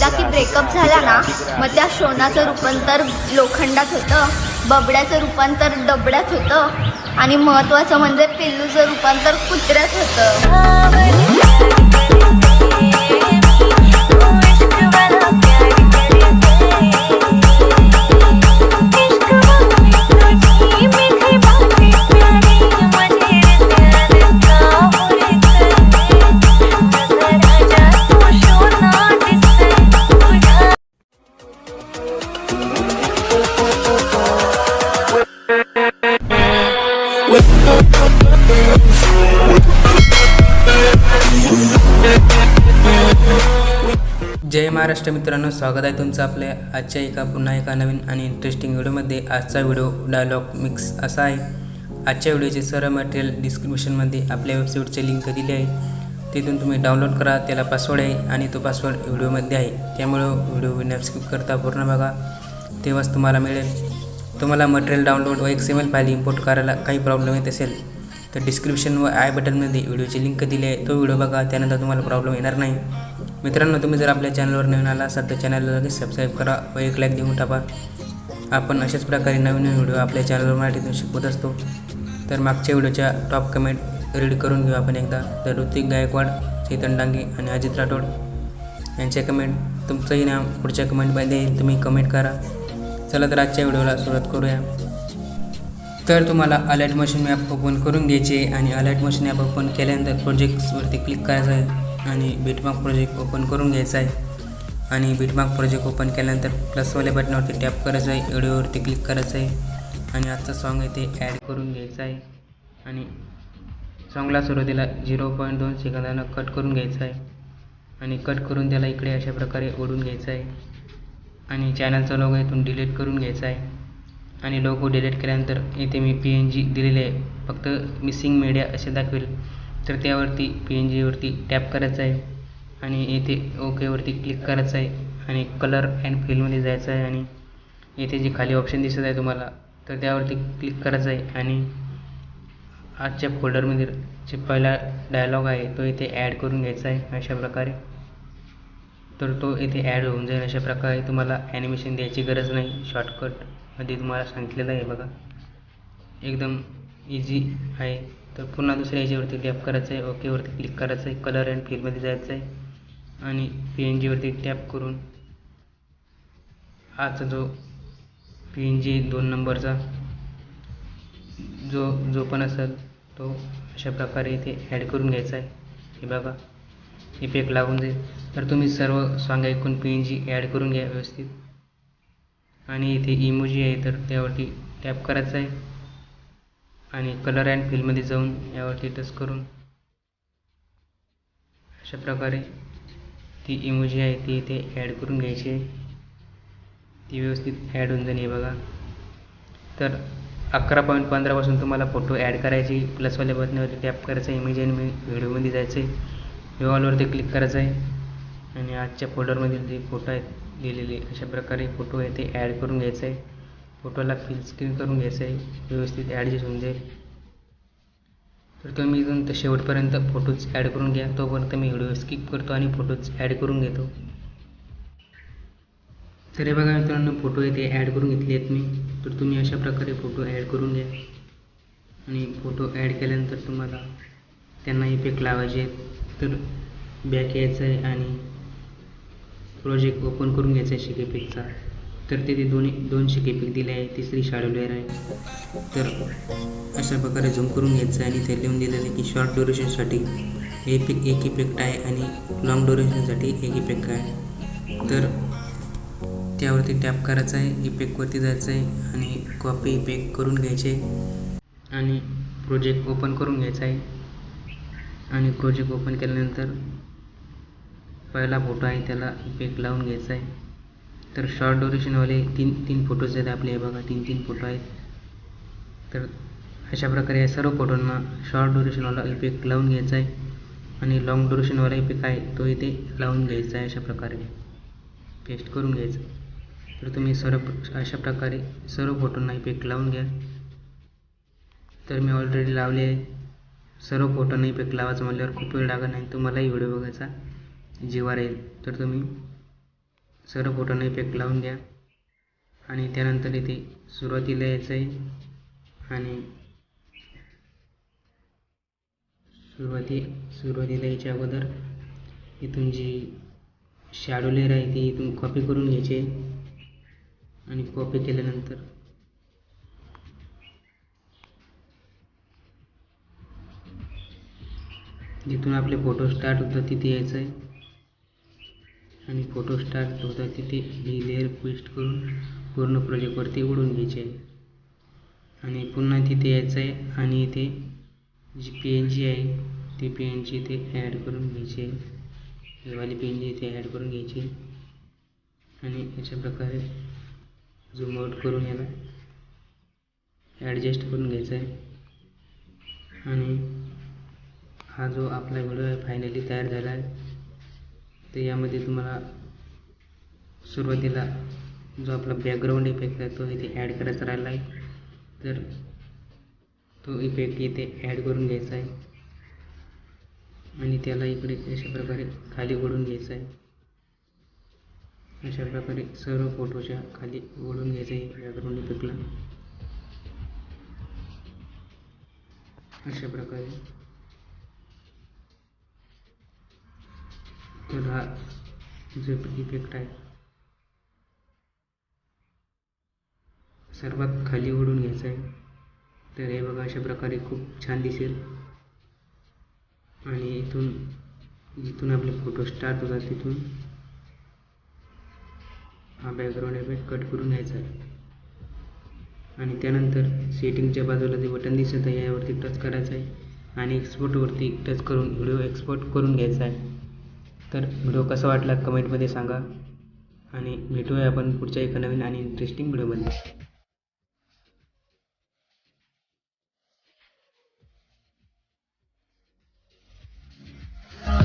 एकदा की ब्रेकअप झाला ना मग त्या शोनाचं रूपांतर लोखंडात होतं बबड्याचं रूपांतर दबड्यात होतं आणि महत्त्वाचं म्हणजे पिल्लूचं रूपांतर कुत्र्यात होतं. महाराष्ट्र मित्रांनो स्वागत आहे तुमचं आपल्या आजच्या एका पुन्हा एका नवीन आणि इंटरेस्टिंग व्हिडिओमध्ये. आजचा व्हिडिओ डायलॉग मिक्स असा आहे. आजच्या व्हिडिओचे सर्व मटेरियल डिस्क्रिप्शनमध्ये आपल्या वेबसाईटची लिंक दिली आहे. तिथून तुम्ही डाउनलोड करा त्याला पासवर्ड आहे आणि तो पासवर्ड व्हिडिओमध्ये आहे. त्यामुळं व्हिडिओ विनॅप स्किप करता पूर्ण बघा. तेव्हाच तुम्हाला मिळेल. तुम्हाला मटेरियल डाउनलोड व एक सेमल फाईल इम्पोर्ट करायला काही प्रॉब्लेम येत असेल तर डिस्क्रिप्शन व आय बटनमध्ये व्हिडिओची लिंक दिली आहे. तो व्हिडिओ बघा त्यानंतर तुम्हाला प्रॉब्लेम येणार नाही. मित्रांनो तुम्ही जर आपल्या चॅनलवर नवीन आला असाल तर चॅनलला लगेच सबस्क्राईब करा व एक लाईक देऊन टाका. आपण अशाच प्रकारे नवीन नवीन व्हिडिओ आपल्या चॅनलवर मराठीतून शिकवत असतो. तर मागच्या व्हिडिओच्या टॉप कमेंट रीड करून घेऊ आपण एकदा. तर ऋतिक गायकवाड चेतन डांगे आणि अजित राठोड यांच्या कमेंट तुमचंही नाव पुढच्या कमेंटमध्ये येईल तुम्ही कमेंट करा. चला तर आजच्या व्हिडिओला सुरुवात करूया. तर तुम्हाला अलर्ट मशीन ॲप ओपन करून घ्यायचे आहे आणि अलर्ट मशीन ॲप ओपन केल्यानंतर प्रोजेक्ट्सवरती क्लिक करायचं आहे. आणि बिटमार्क प्रोजेक्ट ओपन करून घ्यायचा आहे. आणि बीटमार्क प्रोजेक्ट ओपन केल्यानंतर प्लसवाल्या बटनावरती टॅप करायचं आहे. व्हिडिओवरती क्लिक करायचं आहे. आणि आजचं सॉन्ग आहे ते ॲड करून घ्यायचं आहे. आणि सॉन्गला सुरुवातीला झिरो पॉईंट दोन सेकंदानं कट करून घ्यायचं आहे. आणि कट करून त्याला इकडे अशा प्रकारे ओढून घ्यायचं आहे. आणि चॅनलचा लोगो इथून डिलीट करून घ्यायचा आहे. आणि लोगो डिलीट केल्यानंतर इथे मी पी एन जी दिलेले आहे. फक्त मिसिंग मीडिया असे दाखवेल. तर त्यावरती पी एन जीवरती टॅप करायचं आहे. आणि येथे ओकेवरती क्लिक करायचं आहे. आणि कलर अँड फिलमध्ये जायचं आहे. आणि येथे जे खाली ऑप्शन दिसत आहे तुम्हाला तर त्यावरती क्लिक करायचं आहे. आणि आजच्या फोल्डरमध्ये जे पहिला डायलॉग आहे तो इथे ॲड करून घ्यायचा आहे अशा प्रकारे. तर तो इथे ॲड होऊन जाईल अशा प्रकारे. तुम्हाला ॲनिमेशन द्यायची गरज नाही. शॉर्टकटमध्ये तुम्हाला सांगितलेलं आहे बघा. एकदम इझी आहे. तर पुन्हा दुसऱ्या याच्यावरती टॅप करायचं आहे ओकेवरती क्लिक करायचं आहे कलर अँड फिलमध्ये जायचं आहे आणि पी एन जीवरती टॅप करून आजचा जो पी एन जी दोन नंबरचा जो जो पण असेल तो अशा प्रकारे इथे ॲड करून घ्यायचा आहे हे बघा इफेक्ट लागून जाईल. तर तुम्ही सर्व सॉंग ऐकून पी एन जी ॲड करून घ्या व्यवस्थित. आणि इथे इमोजी आहे तर त्यावरती टॅप करायचं आहे आणि कलर अँड फिलमध्ये जाऊन यावरती टच करून अशा प्रकारे ती इमोजी आहे ती इथे ॲड करून घ्यायची. आहे ती व्यवस्थित ॲड होऊन जाईल हे बघा. तर अकरा पॉईंट पंधरापासून तुम्हाला फोटो ॲड करायची प्लसवाल्या बटनावरती टॅप करायचं आहे इमेज आणि व्हिडिओमध्ये जायचं आहे वॉलवरती क्लिक करायचं आहे आणि आजच्या फोल्डरमधील जे फोटो आहेत दिलेले अशा प्रकारे फोटो आहे ते ॲड करून घ्यायचं आहे फोटोला फिल स्क्रीन करून घ्यायचं आहे. व्यवस्थित ॲडजस्ट होऊन जाईल. तर तुम्ही इथून तर शेवटपर्यंत फोटोज ॲड करून घ्या. तोपर्यंत मी व्हिडिओ स्किप करतो आणि फोटोज ॲड करून घेतो. तर हे बघा मित्रांनो फोटो आहे ॲड करून घेतले आहेत मी. तर तुम्ही अशा प्रकारे फोटो ॲड करून घ्या. आणि फोटो ॲड केल्यानंतर तुम्हाला त्यांना इफेक्ट लावायचे आहेत. तर बॅक यायचं आहे आणि प्रोजेक्ट ओपन करून घ्यायचा आहे शिकेपिकचा. तर तिथे दोन्ही दोनशे केपिक दिले आहे तिसरी शाडो लेअर आहे. तर अशा प्रकारे झूम करून घ्यायचं आहे आणि ते लिहून दिलेलं आहे की शॉर्ट ड्युरेशनसाठी पिक एक इफेक्ट आहे आणि लॉंग ड्युरेशनसाठी एक इफेक्ट आहे. तर त्यावरती टॅप करायचं आहे इफेक्टवरती जायचं आहे आणि कॉपी इफेक्ट करून घ्यायचे आणि प्रोजेक्ट ओपन करून घ्यायचा आहे. आणि प्रोजेक्ट ओपन केल्यानंतर पहिला फोटो आहे त्याला इफेक्ट लावून घ्यायचा आहे. तर शॉर्ट ड्युरेशनवाले तीन तीन फोटोज आहेत आपले. हे बघा तीन तीन फोटो आहेत. तर अशा प्रकारे या सर्व फोटोंना शॉर्ट ड्युरेशनवाला इफेक्ट लावून घ्यायचा आहे. आणि लॉंग ड्युरेशनवाला इफेक्ट आहे तो इथे लावून घ्यायचा आहे अशा प्रकारे. पेस्ट करून घ्यायचं. तर तुम्ही सर्व अशा प्रकारे सर्व फोटोंना इफेक्ट लावून घ्या. तर मी ऑलरेडी लावले आहे. सर्व फोटोंना इफेक्ट लावायचं म्हटल्यावर खूप वेळ लागत नाही. तुम्हालाही व्हिडिओ बघायचा जीवार येईल. तर तुम्ही सर्व बोटांना इफेक्ट लावून घ्या आणि त्यानंतर इथे सुरुवातीला यायचं आहे आणि सुरुवाती सुरुवातीला यायच्या अगोदर इथून जी शॅडो लेअर आहे ती इथून कॉपी करून घ्यायची आहे. आणि कॉपी केल्यानंतर जिथून आपले फोटो स्टार्ट होतात तिथे यायचं आहे आणि फोटो स्टार्ट होता तिथे ही लेअर पेस्ट करून पूर्ण प्रोजेक्टवरती उडून घ्यायची. आहे आणि पुन्हा तिथे यायचं आहे आणि इथे जी पी एन जी आहे ती पी एन जी इथे ॲड करून घ्यायची. आहे वाली पी एन जी इथे ॲड करून घ्यायची. आणि अशा प्रकारे झूम आउट करून याला ॲडजस्ट करून घ्यायचा आहे आणि हा जो आपला व्हिडिओ आहे फायनली तयार झाला आहे तर यामध्ये तुम्हाला सुरुवातीला जो आपला बॅकग्राऊंड इफेक्ट आहे तो इथे ॲड करायचा राहिला आहे. तर तो इफेक्ट इथे ॲड करून घ्यायचा आहे. आणि त्याला इकडे अशा प्रकारे खाली ओढून घ्यायचं आहे. अशा प्रकारे सर्व फोटोच्या खाली ओढून घ्यायचं आहे बॅकग्राऊंड इफेक्टला अशा प्रकारे. तर हा झेप इफेक्ट आहे. सर्वात खाली ओढून घ्यायचा आहे. तर हे बघा अशा प्रकारे खूप छान दिसेल. आणि इथून जिथून आपले फोटो स्टार्ट होतात तिथून. हा बॅकग्राऊंड इफेक्ट कट करून घ्यायचा आहे. आणि त्यानंतर सेटिंगच्या बाजूला जे बटन दिसत आहे यावरती टच करायचं आहे. आणि एक्सपोर्टवरती टच करून व्हिडिओ एक्सपोर्ट करून घ्यायचा आहे. तर व्हिडिओ कसा वाटला कमेंटमध्ये सांगा. आणि भेटूया आपण पुढच्या एका नवीन आणि इंटरेस्टिंग व्हिडिओमध्ये